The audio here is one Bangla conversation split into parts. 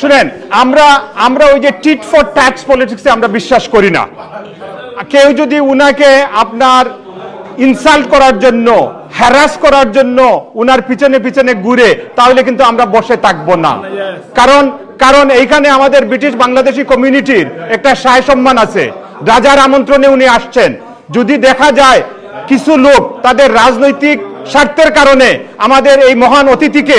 শুনেন, আমরা আমরা ওই যে টিট ফর ট্যাক্স পলিটিক্সে আমরা বিশ্বাস করি না। কেউ যদি উনাকে আপনার ইনসাল্ট করার জন্য হ্যারাস করার জন্য উনার পিছনে পিছনে ঘুরে, তাহলে কিন্তু আমরা বসে থাকব না। কারণ কারণ এইখানে আমাদের ব্রিটিশ বাংলাদেশি কমিউনিটির একটা সায় সম্মান আছে। রাজার আমন্ত্রণে উনি আসছেন। যদি দেখা যায় কিছু লোক তাদের রাজনৈতিক স্বার্থের কারণে আমাদের এই মহান অতিথিকে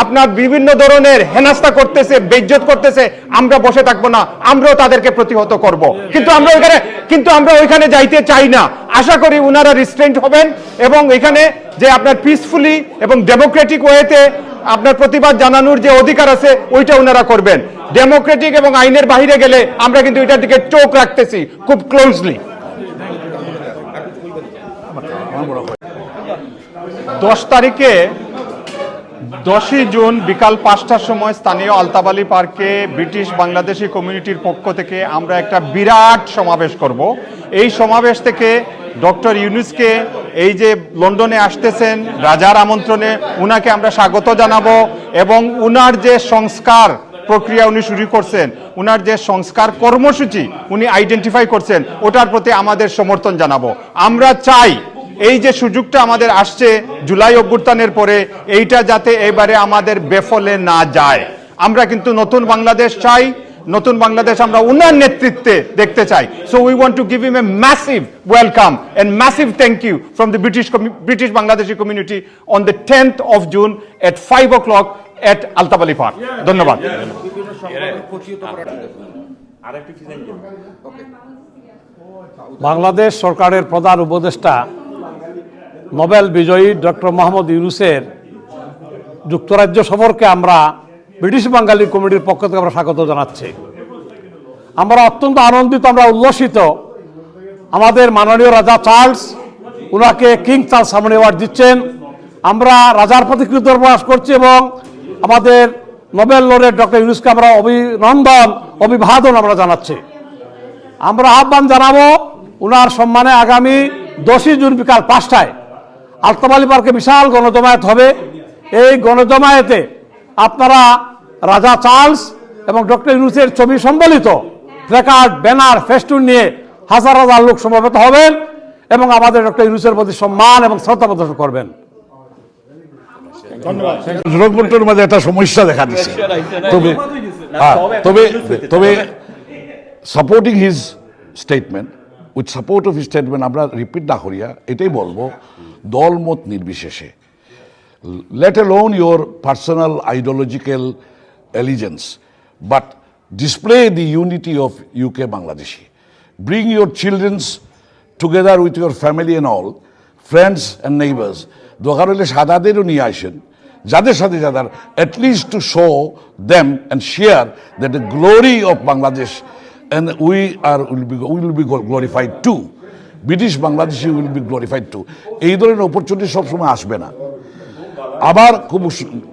আপনার বিভিন্ন ধরনের হেনাস্তা করতেছে, বেজ্জত করতেছে, আমরা বসে থাকব না, আমরাও তাদেরকে প্রতিহত করব। কিন্তু আমরা ওইখানে, কিন্তু আমরা ওইখানে যাইতে চাই না। আশা করি উনারা রিস্ট্রেন্ট হবেন এবং এখানে যে আপনার পিসফুলি এবং ডেমোক্রেটিক ওয়েতে আপনার প্রতিবাদ জানানোর যে অধিকার আছে, ওইটা উনারা করবেন। ডেমোক্রেটিক এবং আইনের বাইরে গেলে আমরা কিন্তু এটার দিকে চোখ রাখতেছি খুব ক্লোজলি দশ তারিখে দশই জুন বিকাল পাঁচটার সময় স্থানীয় আলতাবালি পার্কে ব্রিটিশ বাংলাদেশি কমিউনিটির পক্ষ থেকে আমরা একটা বিরাট সমাবেশ করব। এই সমাবেশ থেকে ডক্টর ইউনুসকে এই যে লন্ডনে আসতেছেন, রাজার আমন্ত্রণে উনাকে আমরা স্বাগত জানাব এবং উনার যে সংস্কার প্রক্রিয়া উনি শুরু করছেন, উনার যে সংস্কার কর্মসূচি উনি আইডেন্টিফাই করছেন, ওটার প্রতি আমাদের সমর্থন জানাব। আমরা চাই এই যে সুযোগটা আমাদের আসছে জুলাই অভ্যুত্থানের পরে, এইটা যাতে এবারে আমাদের বেফলে না যায়। আমরা কিন্তু নতুন বাংলাদেশ চাই, নতুন বাংলাদেশ আমরা উনার নেতৃত্বে দেখতে চাই। So we want to give him a massive welcome and massive thank you from the British British Bangladeshi community on the tenth of June at five o'clock at Altab Ali park ধন্যবাদ বাংলাদেশ সরকারের প্রধান উপদেষ্টা নোবেল বিজয়ী ডক্টর মোহাম্মদ ইউনুসের যুক্তরাজ্য সফরকে আমরা ব্রিটিশ বাঙালি কমিটির পক্ষ থেকে আমরা স্বাগত জানাচ্ছি। আমরা অত্যন্ত আনন্দিত, আমরা উল্লসিত। আমাদের মাননীয় রাজা চার্লস ওনাকে কিং চার্লস সামনে অ্যাওয়ার্ড দিচ্ছেন। আমরা রাজার প্রতি প্রকাশ করছি এবং আমাদের নোবেল লরেট ডক্টর ইউনুসকে আমরা অভিনন্দন, অভিবাদন আমরা জানাচ্ছি। আমরা আহ্বান জানাব, উনার সম্মানে আগামী দশই জুন বিকাল পাঁচটায় আলতাবালি পার্কে বিশাল গণজমায়েত হবে। এই গণজমায়েতে আপনারা রাজা চার্লস এবং ডক্টর ইউনুসের ছবি সম্বলিত প্লেকার্ড ব্যানার ফেস্টুন নিয়ে হাজার হাজার লোক সমবেত হবেন এবং আমাদের ডক্টর ইউনুসের প্রতি সম্মান এবং শ্রদ্ধা প্রদর্শন করবেন। জনগণের মাঝে একটা সমস্যা দেখা দিচ্ছে হ্যাঁ, তবে তবে supporting his statement with support of statement আমরা রিপিট না করিয়া, এটাই বলব, দলমত নির্বিশেষে। Let alone your personal ideological allegiance but display the unity of UK Bangladeshi bring your childrens together with your family and all friends and neighbours দোকান হইলে সাদাদেরও নিয়ে আসেন, যাদের সাথে যাদের at least to show them and share that the glory of Bangladesh and we are will be, we will be glorified too. British Bangladeshi will be glorified too এই ধরনের অপরচুনিটি সবসময় আসবে না। আবার খুব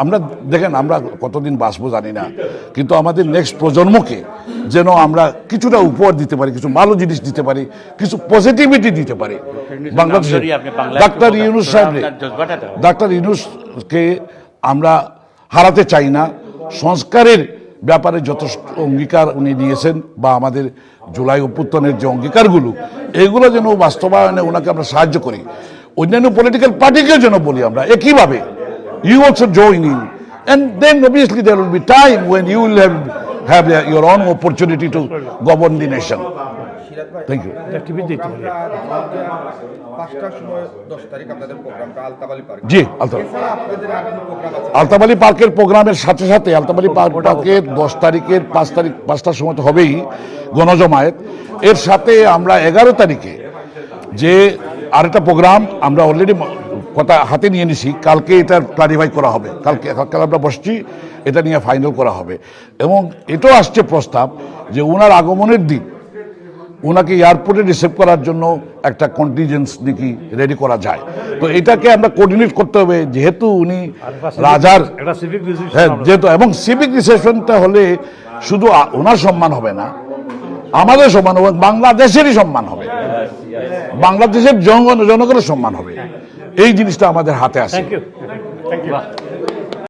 আমরা দেখেন আমরা কতদিন বাঁচবো জানি না। কিন্তু আমাদের নেক্সট প্রজন্মকে যেন আমরা কিছুটা উপহার দিতে পারি কিছু ভালো জিনিস দিতে পারি কিছু পজিটিভিটি দিতে পারি। বাংলাদেশে ডাক্তার ইউনুস সাহেব ডাক্তার ইউনুসকে আমরা হারাতে চাই না। সংস্কারের ব্যাপারে যথেষ্ট অঙ্গীকার উনি নিয়েছেন বা আমাদের জুলাই অভ্যুত্থানের যে অঙ্গীকারগুলো, এগুলো যেন বাস্তবায়নে ওনাকে আমরা সাহায্য করি। অন্যান্য পলিটিক্যাল পার্টিকেও যেন বলি আমরা, একইভাবে you also join in and then obviously there will be time when you will have have your own opportunity to govern the nation thank you Altab Ali ji পার্কের প্রোগ্রামের সাথে সাথে আলতাবালি পার্ক পার্কের দশ তারিখের পাঁচ তারিখ পাঁচটার সময় তো হবেই গণজমায়েত। এর সাথে আমরা এগারো তারিখে যে আরেকটা প্রোগ্রাম আমরা অলরেডি কথা হাতে নিয়ে নিছি। কালকে এটা ক্লারিফাই করা হবে। কালকে কাল আমরা বসছি এটা নিয়ে ফাইনাল করা হবে। এবং এটাও আসছে প্রস্তাব যে ওনার আগমনের দিন ওনাকে এয়ারপোর্টে রিসিভ করার জন্য একটা কন্টিজেন্স নাকি রেডি করা যায়। তো এটাকে আমরা কোঅর্ডিনেট করতে হবে যেহেতু উনি রাজার হ্যাঁ যেহেতু এবং সিভিক রিসেপশনটা হলে শুধু ওনার সম্মান হবে না আমাদের সম্মান হবে বাংলাদেশেরই সম্মান হবে। বাংলাদেশের জনগণ জনগণের সম্মান হবে। এই জিনিসটা আমাদের হাতে আছে। Thank you